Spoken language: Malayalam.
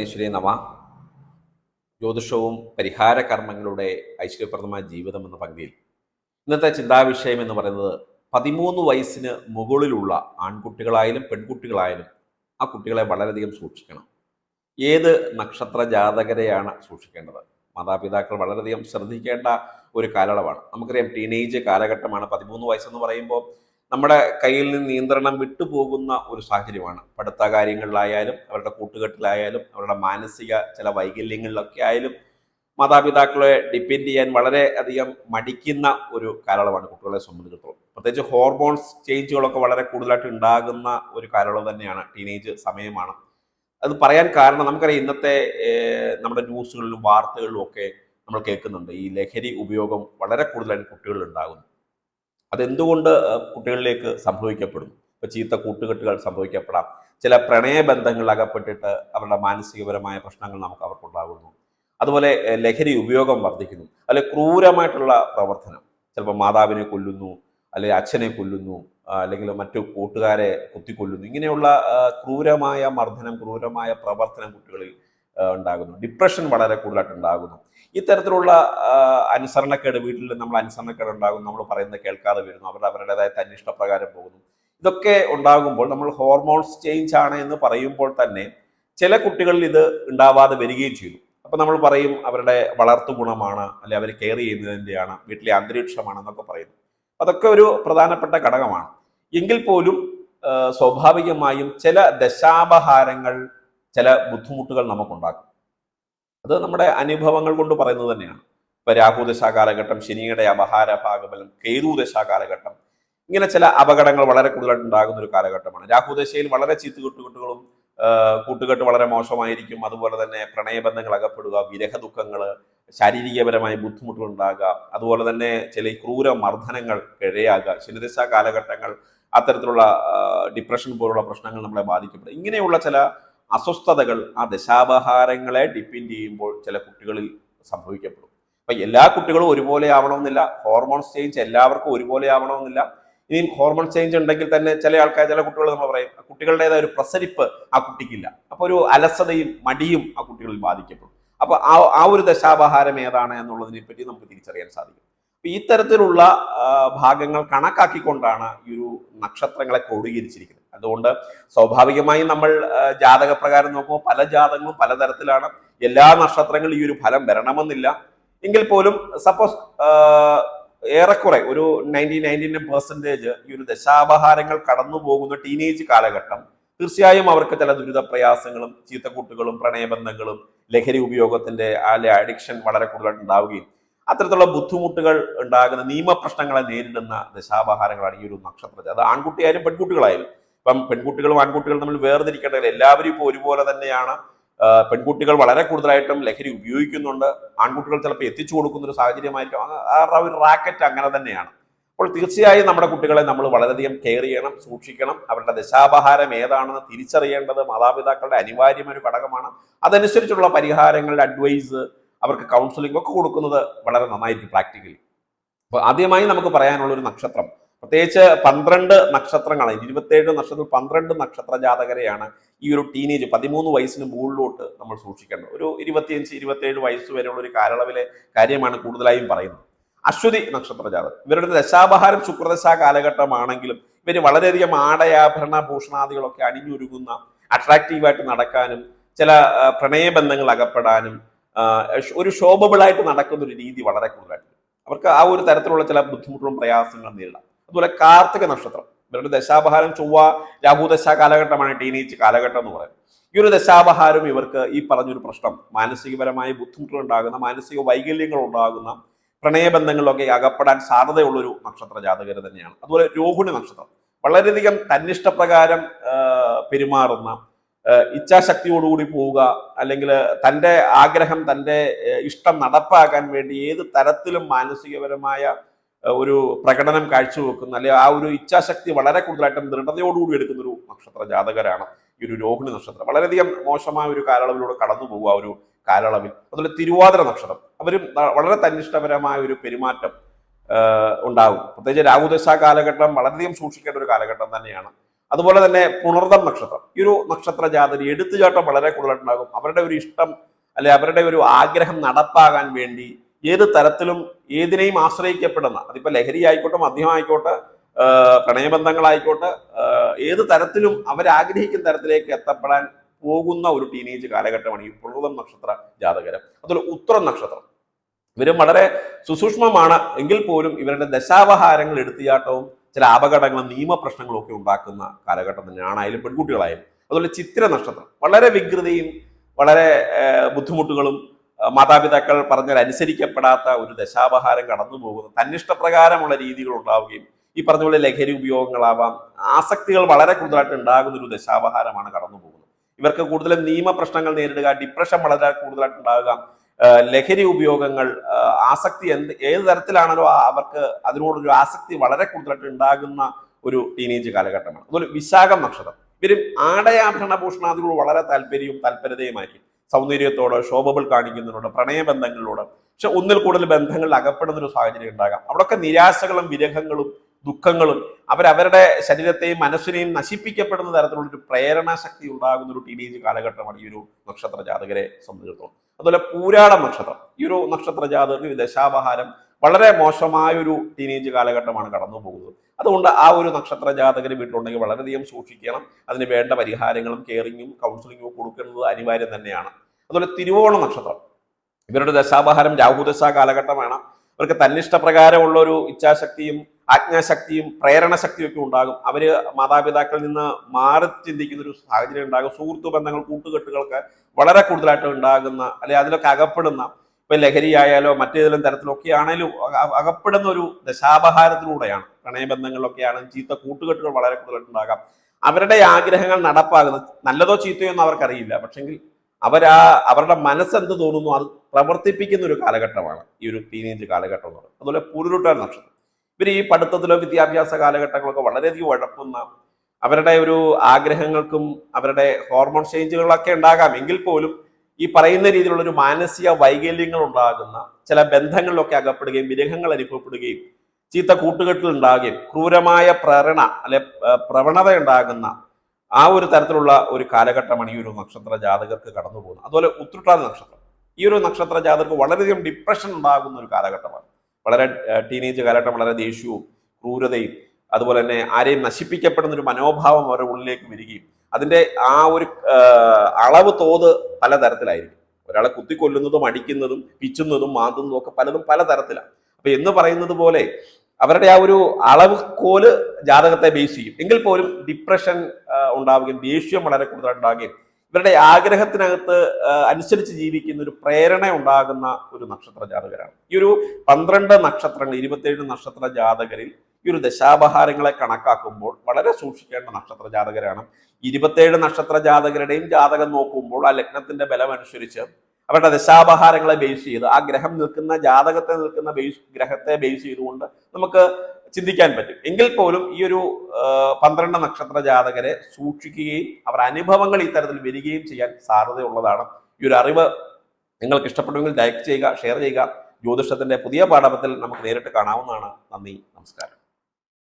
ഭുവനേശ്വരി നമ. ജ്യോതിഷവും പരിഹാര കർമ്മങ്ങളുടെ ഐശ്വര്യപ്രദമായ ജീവിതം എന്ന പങ്ക്തിയിൽ ഇന്നത്തെ ചിന്താവിഷയം എന്ന് പറയുന്നത് പതിമൂന്ന് വയസ്സിന് മുകളിലുള്ള ആൺകുട്ടികളായാലും പെൺകുട്ടികളായാലും ആ കുട്ടികളെ വളരെയധികം സൂക്ഷിക്കണം. ഏത് നക്ഷത്ര ജാതകരെയാണ് സൂക്ഷിക്കേണ്ടത്? മാതാപിതാക്കൾ വളരെയധികം ശ്രദ്ധിക്കേണ്ട ഒരു കാലയളവാണ്. നമുക്കറിയാം ടീനേജ് കാലഘട്ടമാണ് പതിമൂന്ന് വയസ്സെന്ന് പറയുമ്പോൾ നമ്മുടെ കയ്യിൽ നിന്ന് നിയന്ത്രണം വിട്ടുപോകുന്ന ഒരു സാഹചര്യമാണ്. പഠിത്ത കാര്യങ്ങളിലായാലും അവരുടെ കൂട്ടുകെട്ടിലായാലും അവരുടെ മാനസിക ചില വൈകല്യങ്ങളിലൊക്കെ ആയാലും മാതാപിതാക്കളെ ഡിപ്പെൻഡ് ചെയ്യാൻ വളരെ അധികം മടിക്കുന്ന ഒരു കാലയളവാണ് കുട്ടികളെ സംബന്ധിച്ചിടത്തോളം. പ്രത്യേകിച്ച് ഹോർമോൺസ് ചേഞ്ചുകളൊക്കെ വളരെ കൂടുതലായിട്ട് ഉണ്ടാകുന്ന ഒരു കാലയളവ് തന്നെയാണ് ടീനേജ് സമയമാണ്. അത് പറയാൻ കാരണം നമുക്കറിയാം ഇന്നത്തെ നമ്മുടെ ന്യൂസുകളിലും വാർത്തകളിലും ഒക്കെ നമ്മൾ കേൾക്കുന്നുണ്ട്. ഈ ലഹരി ഉപയോഗം വളരെ കൂടുതലായിട്ട് കുട്ടികളിൽ ഉണ്ടാകുന്നു. അതെന്തുകൊണ്ട് കുട്ടികളിലേക്ക് സംഭവിക്കപ്പെടുന്നു? ഇപ്പൊ ചീത്ത കൂട്ടുകെട്ടുകൾ സംഭവിക്കപ്പെടാം. ചില പ്രണയബന്ധങ്ങൾ അകപ്പെട്ടിട്ട് അവരുടെ മാനസികപരമായ പ്രശ്നങ്ങൾ നമുക്ക് അവർക്കുണ്ടാകുന്നു അതുപോലെ ലഹരി ഉപയോഗം വർദ്ധിക്കുന്നു. അല്ലെ ക്രൂരമായിട്ടുള്ള പ്രവർത്തനം. ചിലപ്പോൾ മാതാവിനെ കൊല്ലുന്നു അല്ലെങ്കിൽ അച്ഛനെ കൊല്ലുന്നു അല്ലെങ്കിൽ മറ്റു കൂട്ടുകാരെ കുത്തിക്കൊല്ലുന്നു. ഇങ്ങനെയുള്ള ക്രൂരമായ മർദ്ദനം ക്രൂരമായ പ്രവർത്തനം കുട്ടികളിൽ ഉണ്ടാകുന്നു. ഡിപ്രഷൻ വളരെ കൂടുതലായിട്ട് ഉണ്ടാകുന്നു. ഇത്തരത്തിലുള്ള അനുസരണക്കേട് വീട്ടിൽ നമ്മൾ അനുസരണക്കേട് ഉണ്ടാകുന്നു നമ്മൾ പറയുന്നത് കേൾക്കാതെ വരുന്നു അവർ അവരുടേതായ തന്നിഷ്ടപ്രകാരം പോകുന്നു. ഇതൊക്കെ ഉണ്ടാകുമ്പോൾ നമ്മൾ ഹോർമോൺസ് ചേഞ്ച് ആണ് എന്ന് പറയുമ്പോൾ തന്നെ ചില കുട്ടികളിൽ ഇത് ഉണ്ടാവാതെ വരികയും ചെയ്തു. അപ്പൊ നമ്മൾ പറയും അവരുടെ വളർത്തു ഗുണമാണ് അല്ലെ അവർ കെയർ ചെയ്യുന്നതിന്റെയാണ് വീട്ടിലെ അന്തരീക്ഷമാണെന്നൊക്കെ പറയുന്നു. അതൊക്കെ ഒരു പ്രധാനപ്പെട്ട ഘടകമാണ്. എങ്കിൽ പോലും സ്വാഭാവികമായും ചില ദശാപഹാരങ്ങൾ ചില ബുദ്ധിമുട്ടുകൾ നമുക്കുണ്ടാക്കും. അത് നമ്മുടെ അനുഭവങ്ങൾ കൊണ്ട് പറയുന്നത് തന്നെയാണ്. ഇപ്പൊ രാഹുദശാ കാലഘട്ടം ശനിയുടെ അപഹാര ഭാഗബലം കേതുദശാ കാലഘട്ടം ഇങ്ങനെ ചില അപകടങ്ങൾ വളരെ കൂടുതലായിട്ട് ഉണ്ടാകുന്ന ഒരു കാലഘട്ടമാണ് രാഹുദശയിൽ വളരെ ചീത്ത കൂട്ടുകെട്ടുകളും കൂട്ടുകെട്ട് വളരെ മോശമായിരിക്കും. അതുപോലെ തന്നെ പ്രണയബന്ധങ്ങൾ അകപ്പെടുക വിരഹ ദുഃഖങ്ങൾ ശാരീരികപരമായ ബുദ്ധിമുട്ടുകൾ ഉണ്ടാകുക. അതുപോലെ തന്നെ ചില ക്രൂര മർദ്ദനങ്ങൾ ഇഴയാകുക. ശനിദശ കാലഘട്ടങ്ങൾ അത്തരത്തിലുള്ള ഡിപ്രഷൻ പോലുള്ള പ്രശ്നങ്ങൾ നമ്മളെ ബാധിക്കപ്പെടും. ഇങ്ങനെയുള്ള ചില അസ്വസ്ഥതകൾ ആ ദശാപഹാരങ്ങളെ ഡിപ്പെൻഡ് ചെയ്യുമ്പോൾ ചില കുട്ടികളിൽ സംഭവിക്കപ്പെടും. അപ്പൊ എല്ലാ കുട്ടികളും ഒരുപോലെ ആവണമെന്നില്ല. ഹോർമോൺസ് ചേഞ്ച് എല്ലാവർക്കും ഒരുപോലെ ആവണമെന്നില്ല. ഇനിയും ഹോർമോൺ ചേഞ്ച് ഉണ്ടെങ്കിൽ തന്നെ ചില ആൾക്കാർ ചില കുട്ടികൾ നമ്മൾ പറയും കുട്ടികളുടേതായ ഒരു പ്രസരിപ്പ് ആ കുട്ടിക്കില്ല. അപ്പോൾ ഒരു അലസതയും മടിയും ആ കുട്ടികളിൽ ബാധിക്കപ്പെടും. അപ്പോൾ ആ ആ ഒരു ദശാപഹാരം ഏതാണ് എന്നുള്ളതിനെ പറ്റി നമുക്ക് തിരിച്ചറിയാൻ സാധിക്കും. അപ്പോൾ ഇത്തരത്തിലുള്ള ഭാഗങ്ങൾ കണക്കാക്കിക്കൊണ്ടാണ് ഈ ഒരു നക്ഷത്രങ്ങളെ ക്രോഡീകരിച്ചിരിക്കുന്നത്. അതുകൊണ്ട് സ്വാഭാവികമായും നമ്മൾ ജാതകപ്രകാരം നോക്കുമ്പോൾ പല ജാതകങ്ങളും പലതരത്തിലാണ്. എല്ലാ നക്ഷത്രങ്ങളും ഈ ഒരു ഫലം വരണമെന്നില്ല. എങ്കിൽ പോലും സപ്പോസ് ഏറെക്കുറെ ഒരു നയന്റി നയന്റി പെർസെന്റേജ് ഈ ഒരു ദശാപഹാരങ്ങൾ കടന്നു പോകുന്ന ടീനേജ് കാലഘട്ടം തീർച്ചയായും അവർക്ക് ചില ദുരിത പ്രയാസങ്ങളും ചീത്തക്കൂട്ടുകളും പ്രണയബന്ധങ്ങളും ലഹരി ഉപയോഗത്തിന്റെ അല്ലെ അഡിക്ഷൻ വളരെ കൂടുതലായിട്ട് ഉണ്ടാവുകയും അത്തരത്തിലുള്ള ബുദ്ധിമുട്ടുകൾ ഉണ്ടാകുന്ന നിയമപ്രശ്നങ്ങളെ നേരിടുന്ന ദശാപഹാരങ്ങളാണ് ഈ ഒരു നക്ഷത്രത്തെ. അത് ആൺകുട്ടിയായാലും പെൺകുട്ടികളായാലും ഇപ്പം പെൺകുട്ടികളും ആൺകുട്ടികളും തമ്മിൽ വേർതിരിക്കേണ്ടത് എല്ലാവരും ഇപ്പോൾ ഒരുപോലെ തന്നെയാണ്. പെൺകുട്ടികൾ വളരെ കൂടുതലായിട്ടും ലഹരി ഉപയോഗിക്കുന്നുണ്ട്. ആൺകുട്ടികൾ ചിലപ്പോൾ എത്തിച്ചു കൊടുക്കുന്ന ഒരു സാഹചര്യമായിരിക്കും. ആ- ഒരു റാക്കറ്റ് അങ്ങനെ തന്നെയാണ്. അപ്പോൾ തീർച്ചയായും നമ്മുടെ കുട്ടികളെ നമ്മൾ വളരെയധികം കെയർ ചെയ്യണം സൂക്ഷിക്കണം. അവരുടെ ദശാപഹാരം ഏതാണെന്ന് തിരിച്ചറിയേണ്ടത് മാതാപിതാക്കളുടെ അനിവാര്യമായ ഒരു ഘടകമാണ്. അതനുസരിച്ചുള്ള പരിഹാരങ്ങളുടെ അഡ്വൈസ് അവർക്ക് കൗൺസിലിംഗ് ഒക്കെ കൊടുക്കുന്നത് വളരെ നന്നായിരിക്കും പ്രാക്ടിക്കലി അപ്പോൾ ആദ്യമായി നമുക്ക് പറയാനുള്ള ഒരു നക്ഷത്രം. പ്രത്യേകിച്ച് പന്ത്രണ്ട് നക്ഷത്രങ്ങളാണ് ഇരുപത്തേഴ് നക്ഷത്രത്തിൽ പന്ത്രണ്ട് നക്ഷത്ര ജാതകരെയാണ് ഈ ഒരു ടീനേജ് പതിമൂന്ന് വയസ്സിന് മുകളിലോട്ട് നമ്മൾ സൂക്ഷിക്കേണ്ടത്. ഒരു ഇരുപത്തിയഞ്ച് ഇരുപത്തേഴ് വയസ്സ് വരെയുള്ള ഒരു കാലയളവിലെ കാര്യമാണ് കൂടുതലായും പറയുന്നത്. അശ്വതി നക്ഷത്ര ജാതകം. ഇവരുടെ ദശാപഹാരം ശുക്രദശ കാലഘട്ടമാണെങ്കിലും ഇവർ വളരെയധികം ആടയാഭരണ ഭൂഷണാദികളൊക്കെ അണിഞ്ഞൊരുങ്ങുന്ന അട്രാക്റ്റീവായിട്ട് നടക്കാനും ചില പ്രണയബന്ധങ്ങൾ അകപ്പെടാനും ഒരു ശോഭബിളായിട്ട് നടക്കുന്ന ഒരു രീതി വളരെ കൂടുതലായിട്ട് അവർക്ക് ആ ഒരു തരത്തിലുള്ള ചില ബുദ്ധിമുട്ടുകളും പ്രയാസങ്ങളും നേരിടാം. അതുപോലെ കാർത്തിക നക്ഷത്രം. ഇവരുടെ ദശാപഹാരം ചൊവ്വ രാഹു ദശ കാലഘട്ടമാണ് ടീനേജ് കാലഘട്ടം എന്ന് പറയുന്നത്. ഈ ഒരു ദശാപഹാരം ഇവർക്ക് ഈ പറഞ്ഞൊരു പ്രശ്നം. മാനസികപരമായ ബുദ്ധിമുട്ടുകൾ ഉണ്ടാകുന്ന മാനസിക വൈകല്യങ്ങൾ ഉണ്ടാകുന്ന പ്രണയബന്ധങ്ങളിലൊക്കെ അകപ്പെടാൻ സാധ്യതയുള്ളൊരു നക്ഷത്ര ജാതകർ തന്നെയാണ്. അതുപോലെ രോഹിണി നക്ഷത്രം. വളരെയധികം തന്നിഷ്ടപ്രകാരം പെരുമാറുന്ന ഇച്ഛാശക്തിയോടുകൂടി പോവുക അല്ലെങ്കിൽ തന്റെ ആഗ്രഹം തന്റെ ഇഷ്ടം നടപ്പാക്കാൻ വേണ്ടി ഏത് തരത്തിലും മാനസികപരമായ ഒരു പ്രകടനം കാഴ്ചവെക്കുന്ന അല്ലെങ്കിൽ ആ ഒരു ഇച്ഛാശക്തി വളരെ കൂടുതലായിട്ടും ദൃഢതയോടുകൂടി എടുക്കുന്ന ഒരു നക്ഷത്ര ജാതകരാണ് ഈ ഒരു രോഹിണി നക്ഷത്രം. വളരെയധികം മോശമായ ഒരു കാലയളവിലൂടെ കടന്നു പോകുക ആ ഒരു കാലയളവിൽ. അതുപോലെ തിരുവാതിര നക്ഷത്രം. അവരും വളരെ തന്നിഷ്ടപരമായ ഒരു പെരുമാറ്റം ഉണ്ടാകും. പ്രത്യേകിച്ച് രാഹുദശ കാലഘട്ടം വളരെയധികം സൂക്ഷിക്കേണ്ട ഒരു കാലഘട്ടം തന്നെയാണ്. അതുപോലെ തന്നെ പുണർദം നക്ഷത്രം. ഈ ഒരു നക്ഷത്ര ജാതരി എടുത്തുചാട്ടം വളരെ കൂടുതലായിട്ടുണ്ടാകും. അവരുടെ ഒരു ഇഷ്ടം അല്ലെ അവരുടെ ഒരു ആഗ്രഹം നടപ്പാകാൻ വേണ്ടി ഏത് തരത്തിലും ഏതിനെയും ആശ്രയിക്കപ്പെടുന്ന അതിപ്പോ ലഹരി ആയിക്കോട്ടെ മദ്യമായിക്കോട്ടെ പ്രണയബന്ധങ്ങളായിക്കോട്ടെ ഏത് തരത്തിലും അവരാഗ്രഹിക്കുന്ന തരത്തിലേക്ക് എത്തപ്പെടാൻ പോകുന്ന ഒരു ടീനേജ് കാലഘട്ടമാണ് ഈ പുണർദം നക്ഷത്ര ജാതകരം. അതുപോലെ ഉത്തരം നക്ഷത്രം. ഇവരും വളരെ സുസൂക്ഷ്മമാണ്. എങ്കിൽ പോലും ഇവരുടെ ദശാവഹാരങ്ങൾ എടുത്തുചാട്ടവും ചില അപകടങ്ങളും നിയമപ്രശ്നങ്ങളും ഒക്കെ ഉണ്ടാക്കുന്ന കാലഘട്ടം തന്നെയാണ് ആയാലും പെൺകുട്ടികളായാലും. അതുപോലെ ചിത്ര നക്ഷത്രം. വളരെ വികൃതിയും വളരെ ബുദ്ധിമുട്ടുകളും മാതാപിതാക്കൾ പറഞ്ഞാൽ അനുസരിക്കപ്പെടാത്ത ഒരു ദശാപഹാരം കടന്നു പോകുന്നു. തന്നിഷ്ടപ്രകാരമുള്ള രീതികൾ ഉണ്ടാവുകയും ഈ പറഞ്ഞ പോലെ ലഹരി ഉപയോഗങ്ങളാവാം ആസക്തികൾ വളരെ കൂടുതലായിട്ട് ഉണ്ടാകുന്ന ഒരു ദശാപഹാരമാണ് കടന്നു പോകുന്നത്. ഇവർക്ക് കൂടുതലും നിയമപ്രശ്നങ്ങൾ നേരിടുക ഡിപ്രഷൻ വളരെ കൂടുതലായിട്ട് ഉണ്ടാകുക ലഹരി ഉപയോഗങ്ങൾ ആസക്തി എന്ത് ഏത് തരത്തിലാണല്ലോ അവർക്ക് അതിനോടൊരു ആസക്തി വളരെ കൂടുതലായിട്ട് ഉണ്ടാകുന്ന ഒരു ടീനേജ് കാലഘട്ടമാണ്. അതുപോലെ വിശാഖം നക്ഷത്രം. ഇവരും ആടയാഭരണ ഭൂഷണാദികളോട് വളരെ താല്പര്യവും താല്പര്യതയുമായിരിക്കും. സൗന്ദര്യത്തോട് ശോഭകൾ കാണിക്കുന്നതിനോട് പ്രണയബന്ധങ്ങളിലൂടെ. പക്ഷെ ഒന്നിൽ കൂടുതൽ ബന്ധങ്ങളിൽ അകപ്പെടുന്ന ഒരു സാഹചര്യം ഉണ്ടാകാം. അവിടെയൊക്കെ നിരാശകളും വിരഹങ്ങളും ദുഃഖങ്ങളും അവരവരുടെ ശരീരത്തെയും മനസ്സിനെയും നശിപ്പിക്കപ്പെടുന്ന തരത്തിലുള്ള ഒരു പ്രേരണാ ശക്തി ഉണ്ടാകുന്ന ഒരു ടീനേജ് കാലഘട്ടമാണ് ഈ ഒരു നക്ഷത്ര ജാതകരെ സംബന്ധിച്ചിടത്തോളം. അതുപോലെ പൂരാട നക്ഷത്രം. ഈ ഒരു നക്ഷത്ര ജാതകർക്ക് ദശാപഹാരം വളരെ മോശമായൊരു ടീനേജ് കാലഘട്ടമാണ് കടന്നു പോകുന്നത് അതുകൊണ്ട് ആ ഒരു നക്ഷത്ര ജാതകർ വീട്ടിലുണ്ടെങ്കിൽ വളരെയധികം സൂക്ഷിക്കണം. അതിന് വേണ്ട പരിഹാരങ്ങളും കെയറിങ്ങും കൗൺസിലിങ്ങും കൊടുക്കുന്നത് അനിവാര്യം തന്നെയാണ്. അതുപോലെ തിരുവോണ നക്ഷത്രം. ഇവരുടെ ദശാപഹാരം രാഹുദശ കാലഘട്ടമാണ്. അവർക്ക് തന്നിഷ്ടപ്രകാരമുള്ള ഒരു ഇച്ഛാശക്തിയും ആജ്ഞാശക്തിയും പ്രേരണ ശക്തിയും ഒക്കെ ഉണ്ടാകും. അവർ മാതാപിതാക്കളിൽ നിന്ന് മാറി ചിന്തിക്കുന്ന ഒരു സാഹചര്യം ഉണ്ടാകും. സുഹൃത്തു ബന്ധങ്ങൾ കൂട്ടുകെട്ടുകൾക്ക് വളരെ കൂടുതലായിട്ട് ഉണ്ടാകുന്ന അല്ലെ അതിലൊക്കെ അകപ്പെടുന്ന ഇപ്പൊ ലഹരിയായാലോ മറ്റേതെങ്കിലും തരത്തിലൊക്കെ ആണെങ്കിലും അകപ്പെടുന്ന ഒരു ദശാപഹാരത്തിലൂടെയാണ് പ്രണയബന്ധങ്ങളിലൊക്കെയാണ് ചീത്ത കൂട്ടുകെട്ടുകൾ വളരെ കൂടുതലായിട്ട് ഉണ്ടാകാം അവരുടെ ആഗ്രഹങ്ങൾ നടപ്പാകുന്നത് നല്ലതോ ചീത്തയോ എന്ന് അവർക്കറിയില്ല. പക്ഷെങ്കിൽ അവരാ അവരുടെ മനസ്സെന്ത് തോന്നുന്നു അത് പ്രവർത്തിപ്പിക്കുന്ന ഒരു കാലഘട്ടമാണ് ഈ ഒരു ടീനേജ് കാലഘട്ടം എന്ന് പറയുന്നത്. അതുപോലെ പുരുരുട്ടാൻ നക്ഷത്രം. ഇവർ ഈ പഠിത്തത്തിലോ വിദ്യാഭ്യാസ കാലഘട്ടങ്ങളൊക്കെ വളരെയധികം ഉഴപ്പുന്ന അവരുടെ ഒരു ആഗ്രഹങ്ങൾക്കും അവരുടെ ഹോർമോൺ ചേഞ്ചുകളൊക്കെ ഉണ്ടാകാം. എങ്കിൽ പോലും ഈ പറയുന്ന രീതിയിലുള്ള ഒരു മാനസിക വൈകല്യങ്ങൾ ഉണ്ടാകുന്ന ചില ബന്ധങ്ങളിലൊക്കെ അകപ്പെടുകയും വിരഹങ്ങൾ അനുഭവപ്പെടുകയും ചീത്ത കൂട്ടുകെട്ടിൽ ഉണ്ടാകുകയും ക്രൂരമായ പ്രേരണ അല്ലെ പ്രവണത ഉണ്ടാകുന്ന ആ ഒരു തരത്തിലുള്ള ഒരു കാലഘട്ടമാണ് ഈ ഒരു നക്ഷത്ര ജാതകർക്ക് കടന്നു പോകുന്നത്. അതുപോലെ ഉത്രട്ടാതി നക്ഷത്രം. ഈ ഒരു നക്ഷത്ര ജാതകർക്ക് വളരെയധികം ഡിപ്രഷൻ ഉണ്ടാകുന്ന ഒരു കാലഘട്ടമാണ്. വളരെ ടീനേജ് കാലഘട്ടം വളരെ ദേഷ്യവും ക്രൂരതയും അതുപോലെ തന്നെ ആരെയും നശിപ്പിക്കപ്പെടുന്ന ഒരു മനോഭാവം അവരുടെ ഉള്ളിലേക്ക് വരികയും അതിന്റെ ആ ഒരു അളവ് തോത് പലതരത്തിലായിരിക്കും. ഒരാളെ കുത്തിക്കൊല്ലുന്നതും അടിക്കുന്നതും പിച്ചുന്നതും മാന്തുന്നതും ഒക്കെ പലതും പലതരത്തിലാണ് അപ്പൊ എന്ന് പറയുന്നത് പോലെ അവരുടെ ആ ഒരു അളവ് കോൽ ജാതകത്തെ ബേസ് ചെയ്യും. എങ്കിൽ പോലും ഡിപ്രഷൻ ഉണ്ടാവുകയും ദേഷ്യം വളരെ കൂടുതലുണ്ടാകുകയും ഇവരുടെ ആഗ്രഹത്തിനകത്ത് അനുസരിച്ച് ജീവിക്കുന്ന ഒരു പ്രേരണ ഉണ്ടാകുന്ന ഒരു നക്ഷത്ര ജാതകരാണ്. ഈ ഒരു പന്ത്രണ്ട് നക്ഷത്രങ്ങൾ ഇരുപത്തേഴ് നക്ഷത്ര ജാതകരിൽ ഈ ഒരു ദശാപഹാരങ്ങളെ കണക്കാക്കുമ്പോൾ വളരെ സൂക്ഷിക്കേണ്ട നക്ഷത്ര ജാതകരാണ്. ഇരുപത്തേഴ് നക്ഷത്ര ജാതകരുടെയും ജാതകം നോക്കുമ്പോൾ ആ ലഗ്നത്തിന്റെ ബലം അനുസരിച്ച് അവരുടെ ദശാപഹാരങ്ങളെ ബേസ് ചെയ്ത് ആ ഗ്രഹം നിൽക്കുന്ന ജാതകത്തെ നിൽക്കുന്ന ബേസ് ഗ്രഹത്തെ ബേസ് ചെയ്തുകൊണ്ട് നമുക്ക് ചിന്തിക്കാൻ പറ്റും. എങ്കിൽ പോലും ഈ ഒരു പന്ത്രണ്ട് നക്ഷത്ര ജാതകരെ സൂക്ഷിക്കുകയും അവർ അനുഭവങ്ങൾ ഇത്തരത്തിൽ വരികയും ചെയ്യാൻ സാധ്യതയുള്ളതാണ്. ഈ ഒരു അറിവ് നിങ്ങൾക്ക് ഇഷ്ടപ്പെടുമെങ്കിൽ ലൈക്ക് ചെയ്യുക ഷെയർ ചെയ്യുക. ജ്യോതിഷത്തിന്റെ പുതിയ പാഠപത്തിൽ നമുക്ക് നേരിട്ട് കാണാവുന്നതാണ്. നന്ദി നമസ്കാരം.